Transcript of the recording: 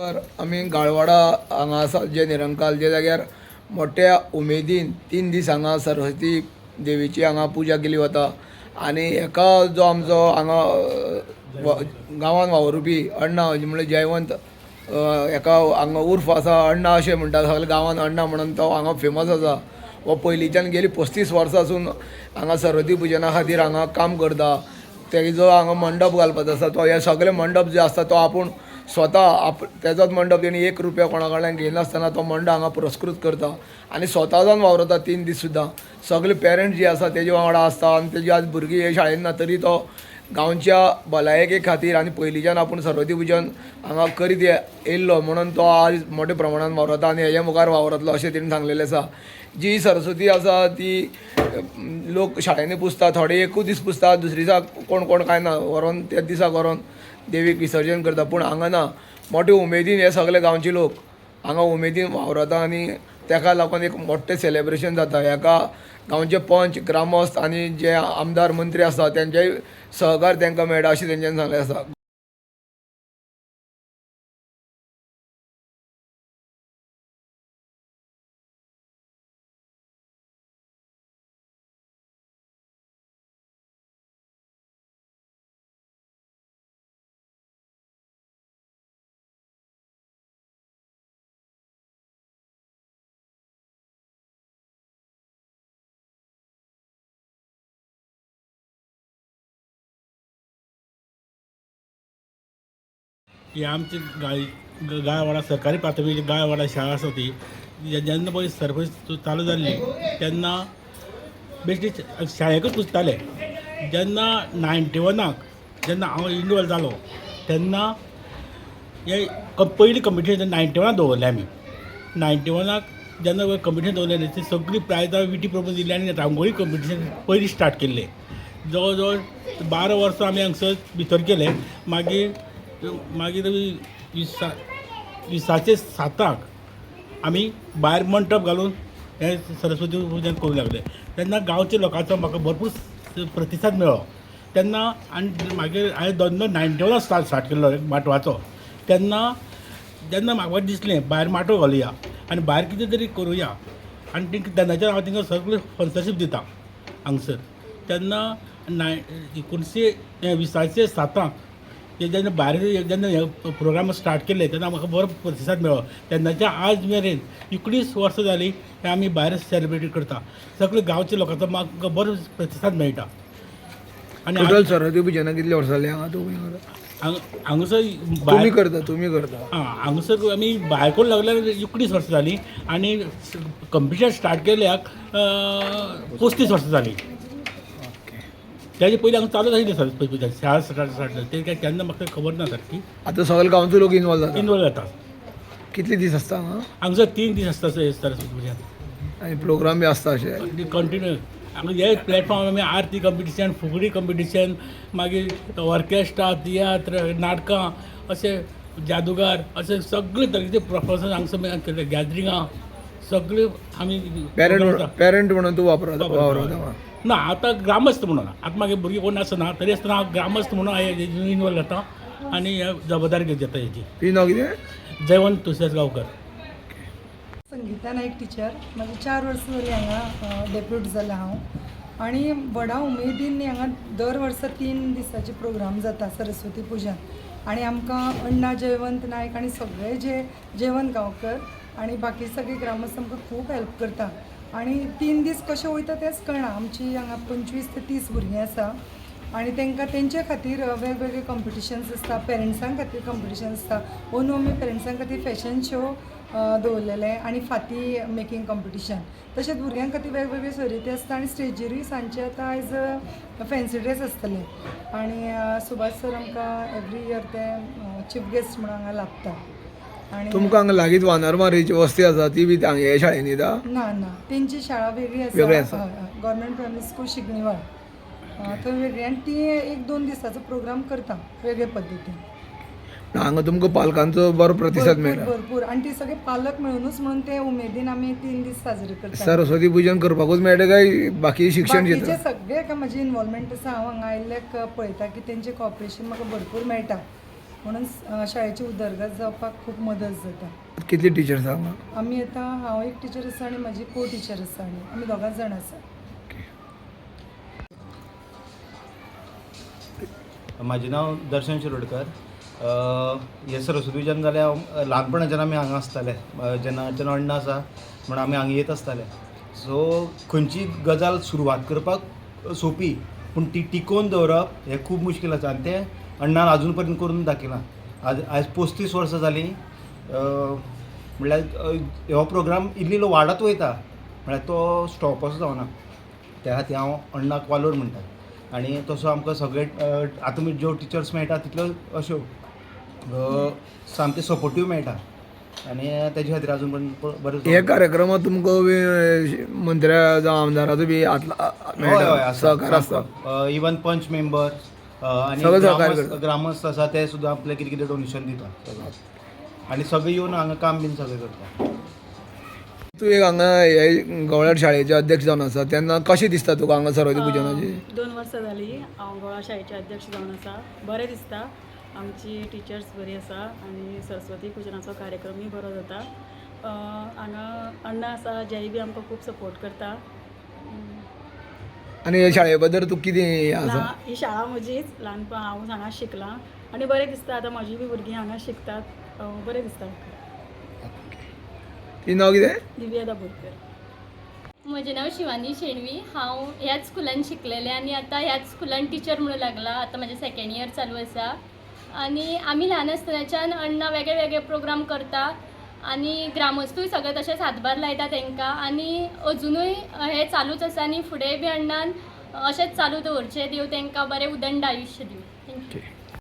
तर आमी गाळवाडा हांगा आसा जे निरंकाल जे जाग्यार मोठ्या उमेदीन तीन दीस हांगा सरस्वती देवीची हांगा पुजा केली वता आनी हेका जो आमचो हांगा गांवांत वावुरपी अण्णा म्हणजे जयवंत हेका हांगा उर्फ आसा अण्णा अशें म्हणटा सगळे गांवांत अण्णा म्हणून तो हांगा फेमस आसा हो पयलींच्यान गेली पस्तीस वर्सांसून हांगा सरस्वती पुजना खातीर हांगा काम करता. तेजो जो हांगा मंडप घालपाचो आसा. तो हे सगळे मंडप जे आसता तो आपूण स्वता आप तेजोच मंडप तेणी एक रुपया कोणा कडल्यान घेयनासतना तो मंडप हांगा पुरस्कृत करता. आनी स्वता जावन वावरता तीन दीस सुद्दां सगळे पेरंट्स जे आसा तेजे वांगडा आसता आनी तेजी आज भुरगीं हे शाळेन ना तरी तो गांवच्या भलायके खातीर आनी पयलींच्यान आपूण सरस्वती पुजन हांगा करीत येयल्लो म्हणून तो आज मोठ्या प्रमाणांत वावरता आनी हेजे मुखार वावरतलो अशें तेणी सांगलेलें आसा जी सरस्वती आसा ती लोक शाळेंनी पुजता थोडे एकूच दीस पुजतात दुसरे दिसा कोण कोण काय ना व्हरोन त्याच दिसा व्हरोन देवीक विसर्जन करता पूण हांगा ना मोठे उमेदीन हे सगळे गांवचे लोक हांगा उमेदीन वावरता आनी तेका लागून एक मोठें सेलेब्रेशन जाता. हेका गांवचे पंच ग्रामस्थ आनी जे आमदार मंत्री आसा तेंचेय सहकार तांकां मेळटा अशें तेंच्यान सांगलें आसा. की आमची गाय गायवाडा सरकारी प्राथमीक गायवाडा शाळा आसा ती जेन्ना पळय सरपंच चालू जाल्ली तेन्ना बेश्टी शाळेकूच पुजताले जेन्ना नायन्टी वनाक जेन्ना हांव इनवॉल्व जालो तेन्ना हे पयली पयलीं कंपिटिशन नायन्टी वनाक दवरलें आमी नायन्टी वनाक जेन्ना कंपिटिशन दवरलें ती सगळीं प्रायजां विटी प्रमोद दिली आनी रांगोळी कंपिटिशन पयलीं स्टार्ट केल्लें जवळ जवळ बारा वर्सां आमी हांगसर भितर केले. मागीर मागीर विसा विसाचे साताक आमी भायर मंटप घालून हें सरस्वती पुजन करूंक लागले. तेन्ना गांवच्या लोकांचो म्हाका भरपूर प्रतिसाद मेळ्ळो तेन्ना आनी मागीर हांवें धंदो नायन्टी वनाक स्टार्ट स्टार्ट केल्लो माटवाचो तेन्ना जेन्ना म्हाका दिसलें भायर माटो घालुया आनी भायर कितें तरी करुया. आनी तिंका तेन्नाच्यान हांव तेंकां सगळें स्पॉन्सरशीप दिता हांगसर तेन्ना नाय एकोणशे विसाचे सातांक भायर जेन्ना हे प्रोग्राम स्टार्ट केले तेन्ना म्हाका बरो प्रतिसाद मेळ्ळो तेन्नाच्या आज मेरेन एकुणीस वर्सां जालीं हे आमी भायर सेलिब्रेट करता सगळे गांवच्या लोकांचो म्हाका बरो प्रतिसाद मेळटा आनी टोटल सरस्वती पुजना कितले वर्सां जाली हांगा हांगसर भायर करता तुमी करता. हां हांगसर आमी भायर करून लागल्यार एकुणीस वर्सां जालीं आनी कंपिटिशन स्टार्ट केल्याक पस्तीस वर्सां जालीं तेजे पयलीं हांगा चालू जाली सरस्वती पुजा शाळा स्टार्ट जाली ते काय केन्ना म्हाका खबर ना सारकी आतां सगळे गांवचे लोक इनवॉल्व जाता इनवॉल्व जाता कितले दीस आसता हांगा हांगसर तीन दीस आसता सर सरस्वती पुजा आनी प्रोग्राम बी आसता अशे कंटिन्यू हांगा हे प्लॅटफॉर्म आमी आरती कंपिटिशन फुगडी कंपिटिशन मागीर ऑर्केस्ट्रा तियात्र नाटकां अशें जादूगार अशे सगळे तरेचे प्रोफेशन हांगसर केले गॅदरिंगां सगळे आमी पेरंट पेरंट म्हणून तूं वापरता वापरता. ना आतां ग्रामस्थ म्हणून. आतां मागे भुरगीं कोण आसना तरी आसतना हांव ग्रामस्थ म्हणून हांवें इनवॉल्व जाता आनी जबाबदारी घेत जाता हेची तुजें नांव कितें जयवंत तुळशीदास गांवकर. संगीता नायक टिचर म्हाजी चार वर्सां जालीं हांगा डेप्यूट जालें हांव आनी व्हडा उमेदीन हांगा दर वर्सा तीन दिसाचे प्रोग्राम जाता सरस्वती पुजन आनी आमकां अण्णा जयवंत नायक आनी सगळे जे जयवंत गांवकर आनी बाकी सगळे ग्रामस्थ आमकां खूब हेल्प करता. आनी तीन दीस कशें वयता तेंच कळना आमची हांगा पंचवीस ते तीस भुरगीं आसा आनी तांकां तेंचे खातीर वेगवेगळे कॉम्पिटिशन्स आसता पेरंट्सां खातीर कॉम्पिटिशन आसता ओनू आमी पेरंट्सां खातीर फॅशन शो दवरलेले आनी फाती मेकींग कॉम्पिटिशन तशेंच भुरग्यां खातीर वेगवेगळ्यो सर्ती आसता आनी स्टेजीरूय सांजचे आतां आयज फॅन्सी ड्रेस आसतले आनी सुभाष सर आमकां एवरी इयर ते चीफ गेस्ट म्हणून हांगा लागता तुमकां हांगा लागींच वानरमारीची वस्ती आसा ती बी हांगा हे शाळेन दिता ना ना. तेंची शाळा वेगळी वेगळी आसा. आसा. गव्हर्मेंट प्रायमरी स्कूल शिगणीवाळ. अ, थंय वेगळी. आनी ती एक दोन दिसाचो प्रोग्राम करता वेगळे पद्दतीन हांगा तुमकां पालकांचो बरो प्रतिसाद भरपूर मेळटा. भरपूर. आनी ती सगळे पालक मेळूनच म्हणून ते उमेदीन आमी तीन दीस साजरे करता सरस्वती पुजन करपाकूच मेळटा काय? बाकी शिक्षण बाकीचे घेता सगळे म्हाजी इन्वॉल्वमेंट आसा हांव हांगा आयिल्ल्याक पळयता की तेंचे कॉपरेशन म्हाका भरपूर मेळटा. म्हणून शाळेची उदरगत जावपाक खूब मदत जाता. कितली टिचर्स हांगा आमी आतां हांव एक टिचर आसा आनी म्हाजी को टिचर आसा आनी आमी दोगांच जाण आसा. म्हाजें नांव दर्शन शिरोडकर. अ, हे सरस्वतीच्यान जाल्यार हांव ल्हानपणाच्यान आमी हांगा आसताले. जेन्ना जेन्ना अण्णा आसा म्हण आमी हांगा येत आसताले. सो खंयची गजाल सुरवात करपाक सोंपी पूण ती टिकोवन दवरप हें खूब मुश्कील आसा. आनी तें अण्णान आजून पर्यंत करून दाखयलां आज आयज पस्तीस वर्सां जालीं म्हणल्यार हो प्रोग्राम इल्लो इल्लो वाडत वयता म्हळ्यार तो. स्टॉप असो जावना त्या खातीर हांव अण्णाक वालोर म्हणटा आनी तसो आमकां सगळे आतां ज्यो टिचर्स मेळटा तितल्यो अश्यो सामक्यो सपोर्टीव मेळटा. आनी तेजे खातीर आजून पर्यंत बरें हे कार्यक्रमात तुमकां मंत्र्या जावं आमदाराचो बी आसता इवन पंच मेंबर सहकार्य ग्रामस्थ. ग्रामस्थ आसा ते सुद्दां आपलें कितें कितें डोनेशन दितात. आनी सगळे येवन हांगा काम बीन सगळें करता तूं एक हांगा हे गवळ्यार शाळेचे अध्यक्ष जावन आसा तेन्ना कशें दिसता तुका हांगा सरस्वती पुजनाची? दोन वर्सां जालीं हांव गोवा शाळेचे अध्यक्ष जावन आसा बरें दिसता आमची टिचर्स बरी आसा आनी सरस्वती पुजनाचो कार्यक्रमूय बरो जाता अं, हांगा अण्णा आसा जेय बी आमकां खूब सपोर्ट करता. आनी हे शाळे बद्दल तुका कितें हें आसा ही शाळा म्हजीच ल्हानपण हांव हांगा शिकलां. आनी बरें दिसता आतां म्हजीं बी भुरगीं हांगा शिकतात. अं, बरें दिसता ती नांव कितें दिव्या दाबोळकर म्हजें नांव शिवानी शेणवी. हांव ह्याच स्कुलान शिकलेलें आनी आतां ह्याच स्कुलान टिचर म्हणून लागला. आतां म्हजें सेकंड इयर चालू आसा आनी आमी ल्हान आसतनाच्यान अण्णा वेगळे वेगळे प्रोग्राम करता. आनी ग्रामस्थूय सगळे तशेंच हातभार लायता तांकां आनी अजुनूय हें चालूच आसा आनी फुडें बी अण्णान अशेंच चालू दवरचें देव तांकां बरें उदंड आयुश्य दिवं थँक्यू